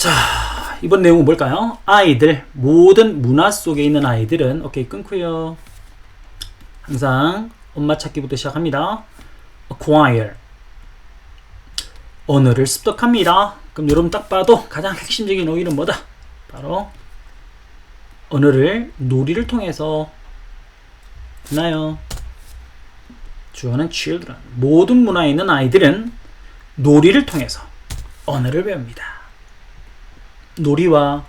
자, 이번 내용은 뭘까요? 아이들, 모든 문화 속에 있는 아이들은, 오케이, 끊고요. 항상 엄마 찾기부터 시작합니다. acquire. 언어를 습득합니다. 그럼 여러분 딱 봐도 가장 핵심적인 어휘는 뭐다? 바로 언어를 놀이를 통해서 나요. 주어는 children. 모든 문화에 있는 아이들은 놀이를 통해서 언어를 배웁니다. 놀이와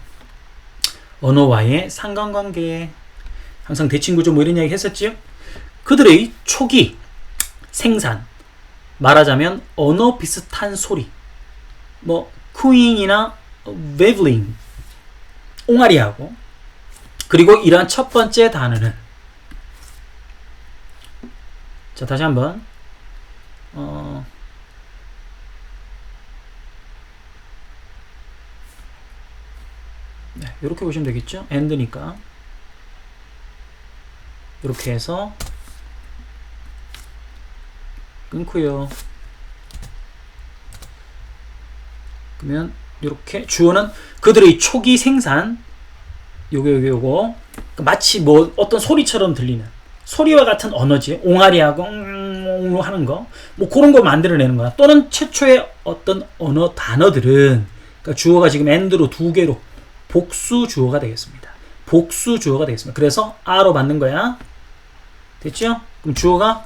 언어와의 상관관계 항상 대칭구조 뭐 이런 이야기 했었지요? 그들의 초기 생산 말하자면 언어 비슷한 소리 뭐 쿠잉이나 웨블링 옹알이하고 그리고 이러한 첫 번째 단어는 자 다시 한번 어, 네, 이렇게 보시면 되겠죠? end니까. 이렇게 해서 끊고요. 그러면 이렇게 주어는 그들의 초기 생산. 요거 요거 요거. 마치 뭐 어떤 소리처럼 들리는. 소리와 같은 언어지. 옹알이하고 옹 하는 거. 뭐 그런 거 만들어내는 거야 또는 최초의 어떤 언어 단어들은. 그러니까 주어가 지금 end로 두 개로 복수 주어가 되겠습니다 복수 주어가 되겠습니다 그래서 a로 받는 거야 됐죠? 그럼 주어가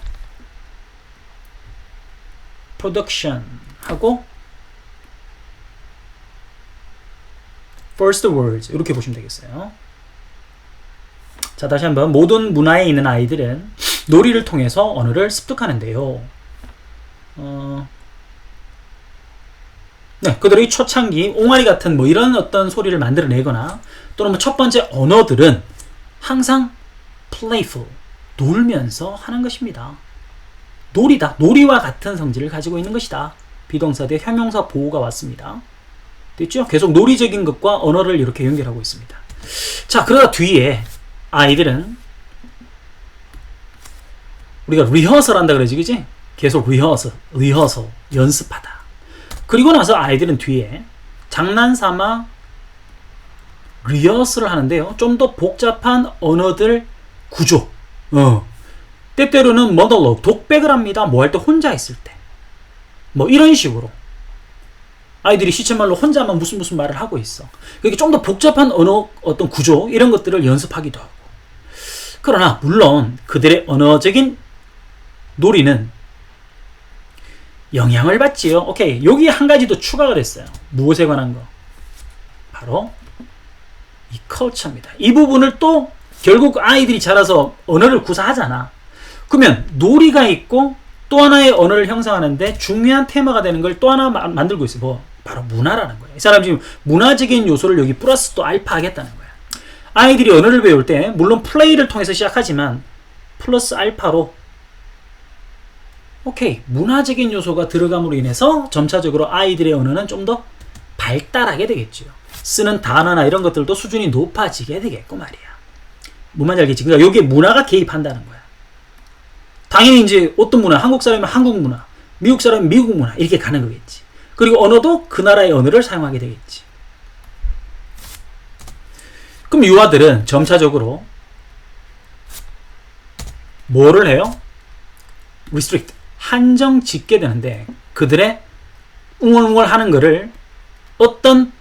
production 하고 first words 이렇게 보시면 되겠어요. 자 다시 한번 모든 문화에 있는 아이들은 놀이를 통해서 언어를 습득하는데요. 어, 네, 그들의 초창기 옹알이 같은 뭐 이런 어떤 소리를 만들어내거나 또는 뭐 첫 번째 언어들은 항상 playful 놀면서 하는 것입니다. 놀이다. 놀이와 같은 성질을 가지고 있는 것이다. 비동사 대 형용사 보호가 왔습니다. 됐죠? 계속 놀이적인 것과 언어를 이렇게 연결하고 있습니다. 자, 그러다 뒤에 아이들은 우리가 리허설 한다 그러지, 그지? 계속 리허설, 리허설, 연습하다. 그리고 나서 아이들은 뒤에 장난삼아 리허설을 하는데요. 좀 더 복잡한 언어들 구조, 어, 때때로는 모놀로그, 독백을 합니다. 뭐 할 때 혼자 있을 때. 뭐 이런 식으로. 아이들이 시체말로 혼자만 무슨 무슨 말을 하고 있어. 그게 좀 더 복잡한 언어 어떤 구조 이런 것들을 연습하기도 하고. 그러나 물론 그들의 언어적인 놀이는 영향을 받지요. 오케이. 여기 한 가지 더 추가가 됐어요. 무엇에 관한 거? 바로 이 컬처입니다. 이 부분을 또 결국 아이들이 자라서 언어를 구사하잖아. 그러면 놀이가 있고 또 하나의 언어를 형성하는데 중요한 테마가 되는 걸 또 하나 마, 만들고 있어. 뭐 바로 문화라는 거예요. 이 사람 지금 문화적인 요소를 여기 플러스 또 알파 하겠다는 거야. 아이들이 언어를 배울 때 물론 플레이를 통해서 시작하지만 플러스 알파로 오케이 문화적인 요소가 들어감으로 인해서 점차적으로 아이들의 언어는 좀 더 발달하게 되겠죠. 쓰는 단어나 이런 것들도 수준이 높아지게 되겠고 말이야. 말 알겠지? 그러니까 여기에 문화가 개입한다는 거야. 당연히 이제 어떤 문화, 한국 사람이면 한국 문화, 미국 사람이면 미국 문화 이렇게 가는 거겠지. 그리고 언어도 그 나라의 언어를 사용하게 되겠지. 그럼 유아들은 점차적으로 뭐를 해요? restrict 한정 짓게 되는데 그들의 웅얼웅얼 하는 거를 어떤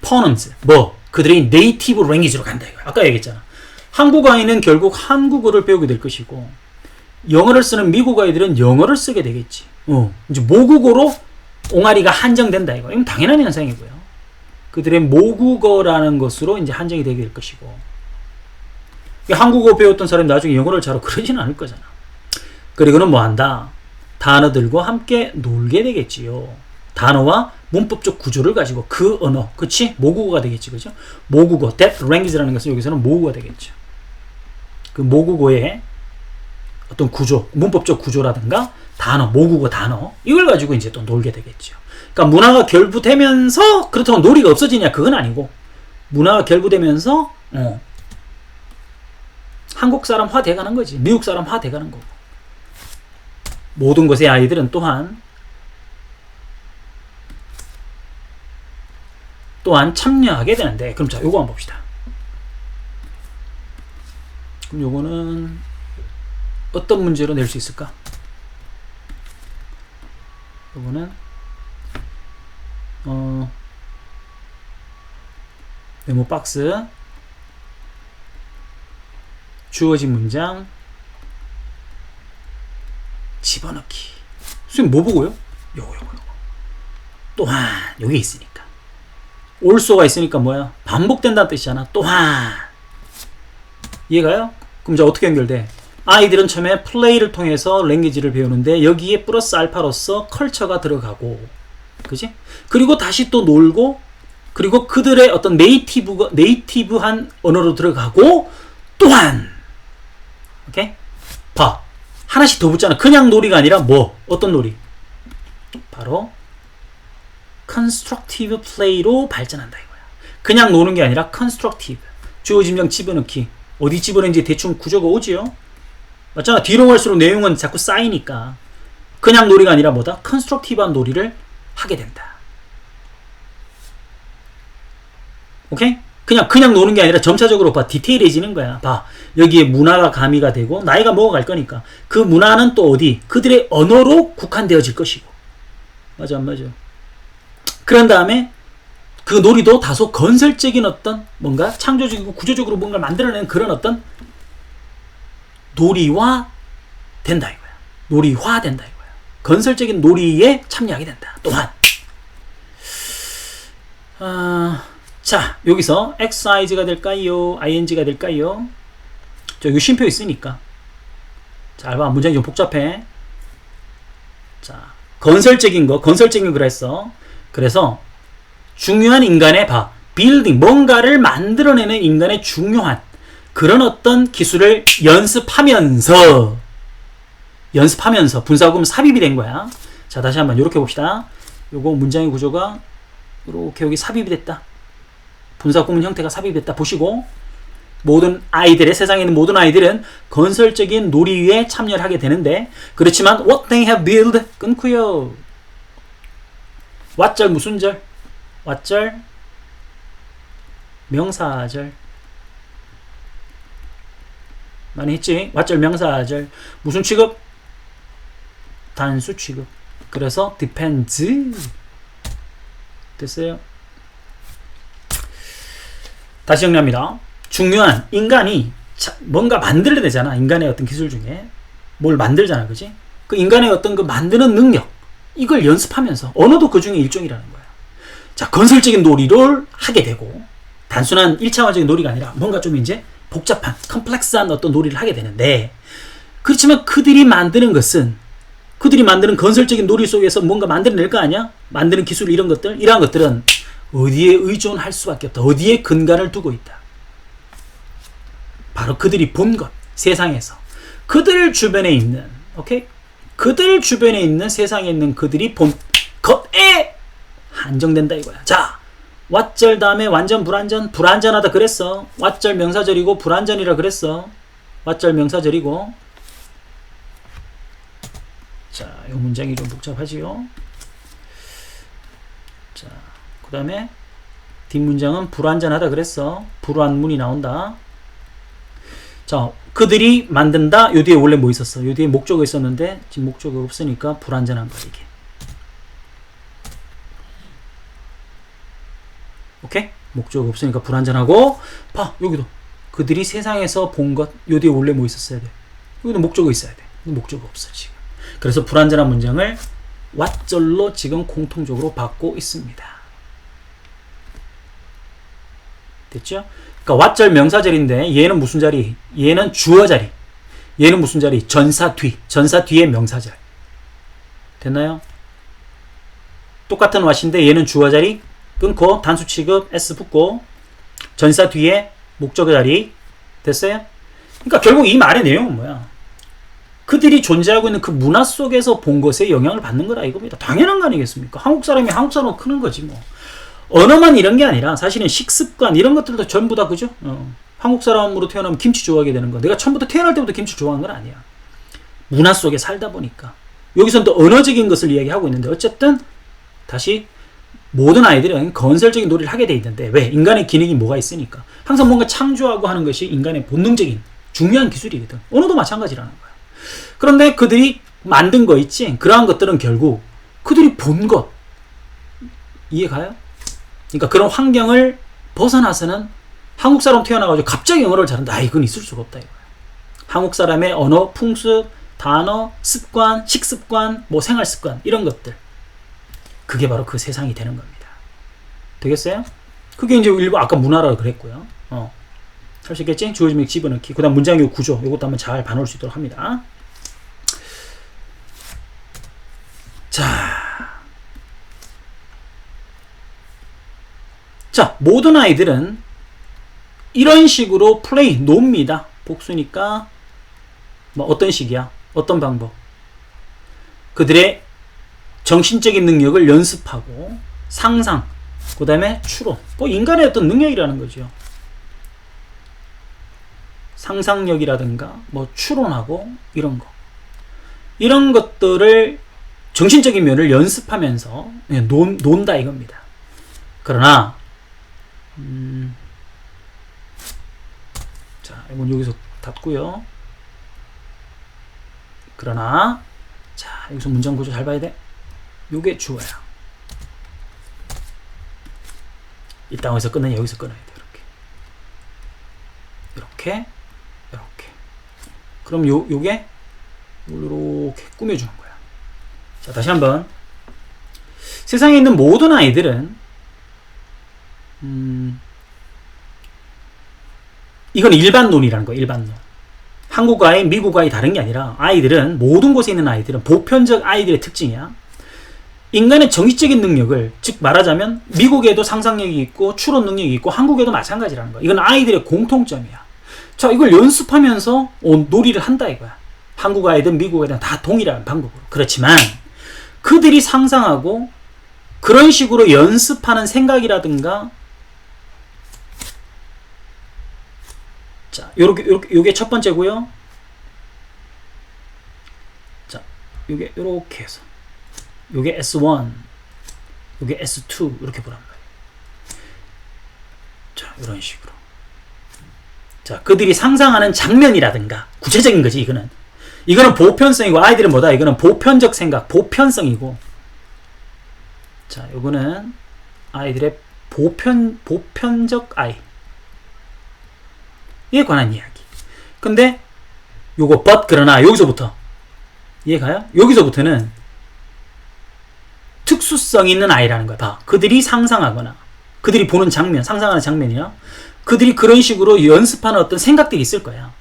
포넘스 뭐 그들의 네이티브 랭귀지로 간다 이거 아까 얘기했잖아. 한국 아이는 결국 한국어를 배우게 될 것이고 영어를 쓰는 미국 아이들은 영어를 쓰게 되겠지. 어, 이제 모국어로 옹알이가 한정된다 이거. 이건 당연한 현상이고요. 그들의 모국어라는 것으로 이제 한정이 되게 될 것이고. 한국어 배웠던 사람이 나중에 영어를 잘하고 그러지는 않을 거잖아. 그리고는 뭐 한다? 단어들과 함께 놀게 되겠지요. 단어와 문법적 구조를 가지고 그 언어, 그치? 모국어가 되겠지, 그죠? 모국어, that language라는 것은 여기서는 모국어가 되겠죠. 그 모국어의 어떤 구조, 문법적 구조라든가 단어, 모국어 단어 이걸 가지고 이제 또 놀게 되겠죠. 그러니까 문화가 결부되면서 그렇다고 놀이가 없어지냐 그건 아니고 문화가 결부되면서 어, 한국 사람화 돼가는 거지, 미국 사람화 돼가는 거고 모든 것의 아이들은 또한 또한 참여하게 되는데 그럼 자 요거 한번 봅시다. 그럼 요거는 어떤 문제로 낼 수 있을까? 요거는 어 메모 박스 주어진 문장 집어넣기 선생님 뭐 보고요? 요거 요거 요거 또한 여기 있으니까 올소가 있으니까 뭐야 반복된다는 뜻이잖아 또한 이해가요? 그럼 이제 어떻게 연결돼? 아이들은 처음에 플레이를 통해서 랭귀지를 배우는데 여기에 플러스 알파로서 컬처가 들어가고 그지? 그리고 다시 또 놀고 그리고 그들의 어떤 네이티브가 네이티브한 언어로 들어가고 또한 오케이? 봐. 하나씩 더 붙잖아. 그냥 놀이가 아니라 뭐? 어떤 놀이? 바로 constructive play로 발전한다 이거야. 그냥 노는 게 아니라 constructive. 주어 짐장 집어넣기. 어디 집어넣는지 대충 구조가 오지요? 맞잖아. 뒤로 갈수록 내용은 자꾸 쌓이니까. 그냥 놀이가 아니라 뭐다? constructive한 놀이를 하게 된다. 오케이? 그냥 그냥 노는 게 아니라 점차적으로 봐 디테일해지는 거야. 봐 여기에 문화가 가미가 되고 나이가 먹어갈 거니까 그 문화는 또 어디 그들의 언어로 국한되어질 것이고 맞아 안 맞아. 그런 다음에 그 놀이도 다소 건설적인 어떤 뭔가 창조적이고 구조적으로 뭔가를 만들어내는 그런 어떤 놀이화 된다 이거야. 놀이화 된다 이거야. 건설적인 놀이에 참여하게 된다. 또한 아. 자, 여기서 XIG가 될까요? ING가 될까요? 저 여기 쉼표 있으니까. 잘 봐. 문장이 좀 복잡해. 자, 건설적인 거, 건설적인 걸 했어. 그래서 중요한 인간의 봐. 빌딩, 뭔가를 만들어내는 인간의 중요한 그런 어떤 기술을 연습하면서 연습하면서 분사구문 삽입이 된 거야. 자, 다시 한번 이렇게 봅시다. 요거 문장의 구조가 이렇게 여기 삽입이 됐다. 분사 구문 형태가 삽입됐다 보시고 모든 아이들의 세상에 있는 모든 아이들은 건설적인 놀이에 참여를 하게 되는데 그렇지만 what they have built 끊고요. 왓절 무슨 절? 왓절 명사절 많이 했지? 왓절 명사절 무슨 취급? 단수 취급 그래서 depends 됐어요? 다시 정리합니다. 중요한 인간이 뭔가 만들어야 되잖아. 인간의 어떤 기술 중에 뭘 만들잖아, 그지? 그 인간의 어떤 그 만드는 능력 이걸 연습하면서 언어도 그 중에 일종이라는 거야. 자, 건설적인 놀이를 하게 되고 단순한 1차원적인 놀이가 아니라 뭔가 좀 이제 복잡한 컴플렉스한 어떤 놀이를 하게 되는데 그렇지만 그들이 만드는 것은 그들이 만드는 건설적인 놀이 속에서 뭔가 만들어낼 거 아니야? 만드는 기술 이런 것들 이러한 것들은 어디에 의존할 수밖에 없다. 어디에 근간을 두고 있다. 바로 그들이 본 것, 세상에서. 그들 주변에 있는, 오케이? 그들 주변에 있는 세상에 있는 그들이 본 것에 한정된다 이거야. 자, 왓절 다음에 완전 불완전, 불완전하다 그랬어. 왓절 명사절이고 불완전이라 그랬어. 왓절 명사절이고. 자, 이 문장이 좀 복잡하지요. 자, 그 다음에 뒷문장은 불완전하다 그랬어. 불완문이 나온다. 자, 그들이 만든다. 요 뒤에 원래 뭐 있었어? 요 뒤에 목적어 있었는데 지금 목적어 없으니까 불완전한 거야 이게. 오케이? 목적어 없으니까 불완전하고 봐 여기도 그들이 세상에서 본 것 요 뒤에 원래 뭐 있었어야 돼? 여기도 목적어 있어야 돼. 목적어 없어 지금. 그래서 불완전한 문장을 왓절로 지금 공통적으로 받고 있습니다. 됐죠? 그러니까 왓절 명사절인데 얘는 무슨 자리? 얘는 주어 자리. 얘는 무슨 자리? 전사 뒤. 전사 뒤에 명사절. 됐나요? 똑같은 왓인데 얘는 주어 자리 끊고 단수 취급 s 붙고 전사 뒤에 목적어 자리 됐어요? 그러니까 결국 이 말의 내용은 뭐야? 그들이 존재하고 있는 그 문화 속에서 본 것에 영향을 받는 거라 이겁니다. 당연한 거 아니겠습니까? 한국 사람이 한국 사람으로 크는 거지 뭐. 언어만 이런 게 아니라 사실은 식습관 이런 것들도 전부 다 그죠? 어. 한국 사람으로 태어나면 김치 좋아하게 되는 거. 내가 처음부터 태어날 때부터 김치 좋아하는 건 아니야. 문화 속에 살다 보니까. 여기서는 또 언어적인 것을 이야기하고 있는데 어쨌든 다시 모든 아이들은 건설적인 놀이를 하게 돼 있는데 왜? 인간의 기능이 뭐가 있으니까. 항상 뭔가 창조하고 하는 것이 인간의 본능적인 중요한 기술이거든. 언어도 마찬가지라는 거야. 그런데 그들이 만든 거 있지? 그러한 것들은 결국 그들이 본 것. 이해 가요? 그러니까 그런 환경을 벗어나서는 한국 사람 태어나가지고 갑자기 영어를 잘한다. 아, 이건 있을 수가 없다. 이거야. 한국 사람의 언어, 풍습, 단어, 습관, 식습관, 뭐 생활 습관, 이런 것들. 그게 바로 그 세상이 되는 겁니다. 되겠어요? 그게 이제 일부 아까 문화라고 그랬고요. 어. 할 수 있겠지? 주어지면 집어넣기. 그 다음 문장의 구조. 이것도 한번 잘 봐놓을 수 있도록 합니다. 자. 자, 모든 아이들은 이런 식으로 플레이, 놉니다. 복수니까, 뭐 어떤 식이야? 어떤 방법? 그들의 정신적인 능력을 연습하고, 상상, 그 다음에 추론. 뭐 인간의 어떤 능력이라는 거죠. 상상력이라든가, 뭐 추론하고, 이런 거. 이런 것들을 정신적인 면을 연습하면서 그냥 논, 논다 이겁니다. 그러나 음, 자 이건 여기서 닫고요. 그러나 자 여기서 문장 구조 잘 봐야 돼. 요게 주어야. 이 땅에서 끝내 여기서 끊어야 돼 이렇게. 이렇게 이렇게. 그럼 요 요게 이렇게 꾸며주는 거야. 자, 다시 한번. 세상에 있는 모든 아이들은, 음, 이건 일반론이라는 거예요, 일반론. 한국 아이, 미국 아이 다른 게 아니라 아이들은, 모든 곳에 있는 아이들은 보편적 아이들의 특징이야. 인간의 정의적인 능력을, 즉 말하자면 미국에도 상상력이 있고 추론 능력이 있고 한국에도 마찬가지라는 거야. 이건 아이들의 공통점이야. 자, 이걸 연습하면서 어, 놀이를 한다 이거야. 한국 아이든 미국 아이든 다 동일한 방법으로. 그렇지만 그들이 상상하고 그런 식으로 연습하는 생각이라든가 자, 요렇게 요렇게 요게 첫 번째고요. 자, 요게 요렇게 해서 요게 S1 요게 S2 이렇게 보란 말이에요. 자, 이런 식으로. 자, 그들이 상상하는 장면이라든가 구체적인 거지 이거는. 이거는 보편성이고 아이들은 뭐다? 이거는 보편적 생각, 보편성이고. 자, 요거는 아이들의 보편 보편적 아이. 이에 관한 이야기. 근데 요거 but 그러나 여기서부터 이해가요? 여기서부터는 특수성 있는 아이라는 거야. 봐. 그들이 상상하거나 그들이 보는 장면, 상상하는 장면이야. 그들이 그런 식으로 연습하는 어떤 생각들이 있을 거야.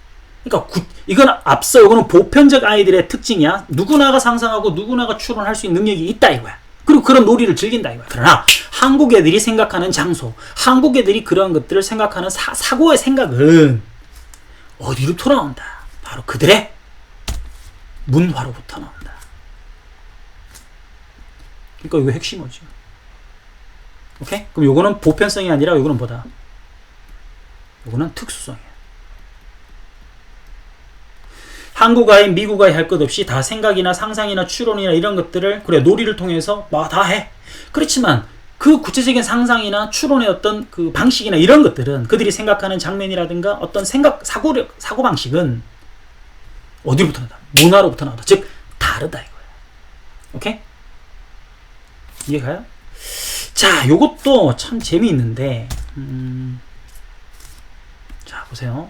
그러니까 구, 이건 앞서 이거는 보편적 아이들의 특징이야. 누구나가 상상하고 누구나가 추론할 수 있는 능력이 있다 이거야. 그리고 그런 놀이를 즐긴다 이거야. 그러나 한국 애들이 생각하는 장소, 한국 애들이 그런 것들을 생각하는 사, 사고의 생각은 어디로 돌아온다. 바로 그들의 문화로부터 나온다. 그러니까 이거 핵심이지. 오케이? 그럼 요거는 보편성이 아니라 요거는 뭐다? 요거는 특수성이야. 한국 아이, 미국 아이 할 것 없이 다 생각이나 상상이나 추론이나 이런 것들을 그래 놀이를 통해서 막다 해. 그렇지만 그 구체적인 상상이나 추론의 어떤 그 방식이나 이런 것들은 그들이 생각하는 장면이라든가 어떤 생각 사고력 사고 방식은 어디로부터 나다? 문화로부터 나다. 즉 다르다 이거야. 오케이? 이해가요? 자, 요것도 참 재미있는데 음, 자 보세요.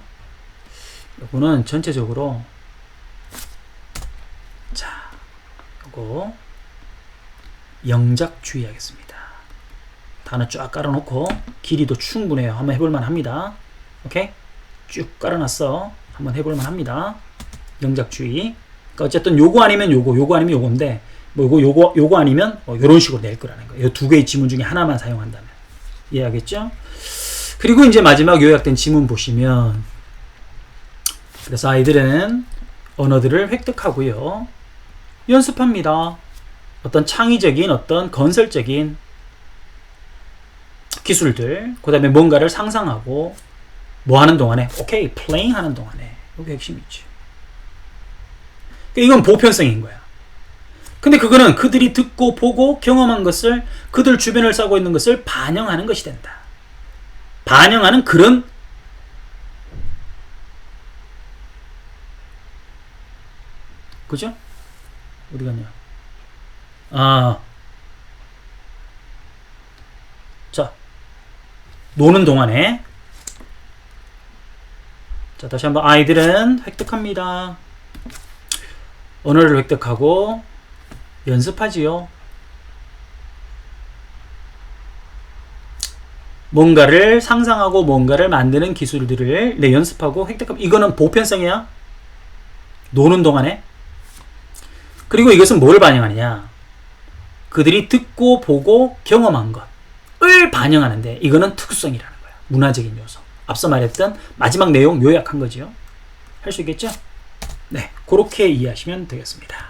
요거는 전체적으로 자, 요거 영작 주의 하겠습니다. 단어 쫙 깔아놓고 길이도 충분해요. 한번 해볼만 합니다. 오케이? 쭉 깔아놨어. 한번 해볼만 합니다. 영작 주의. 그러니까 어쨌든 요거 아니면 요거, 요거 아니면 요건데 뭐 요거 요거 요거 아니면 뭐 요런 식으로 낼 거라는 거예요. 이두 개의 지문 중에 하나만 사용한다면 이해하겠죠? 그리고 이제 마지막 요약된 지문 보시면 그래서 아이들은 언어들을 획득하고요. 연습합니다. 어떤 창의적인 어떤 건설적인 기술들, 그 다음에 뭔가를 상상하고 뭐 하는 동안에 오케이 플레잉 하는 동안에 이게 핵심이지. 그러니까 이건 보편성인 거야. 근데 그거는 그들이 듣고 보고 경험한 것을 그들 주변을 싸고 있는 것을 반영하는 것이 된다. 반영하는 그런 그죠? 어디 갔냐? 아. 자. 노는 동안에 자, 다시 한번 아이들은 획득합니다. 언어를 획득하고 연습하지요. 뭔가를 상상하고 뭔가를 만드는 기술들을 내 연습하고 획득하면 이거는 보편성이야. 노는 동안에. 그리고 이것은 뭘 반영하느냐? 그들이 듣고 보고 경험한 것을 반영하는데 이거는 특수성이라는 거야. 문화적인 요소. 앞서 말했던 마지막 내용 요약한 거지요. 할 수 있겠죠? 네, 그렇게 이해하시면 되겠습니다.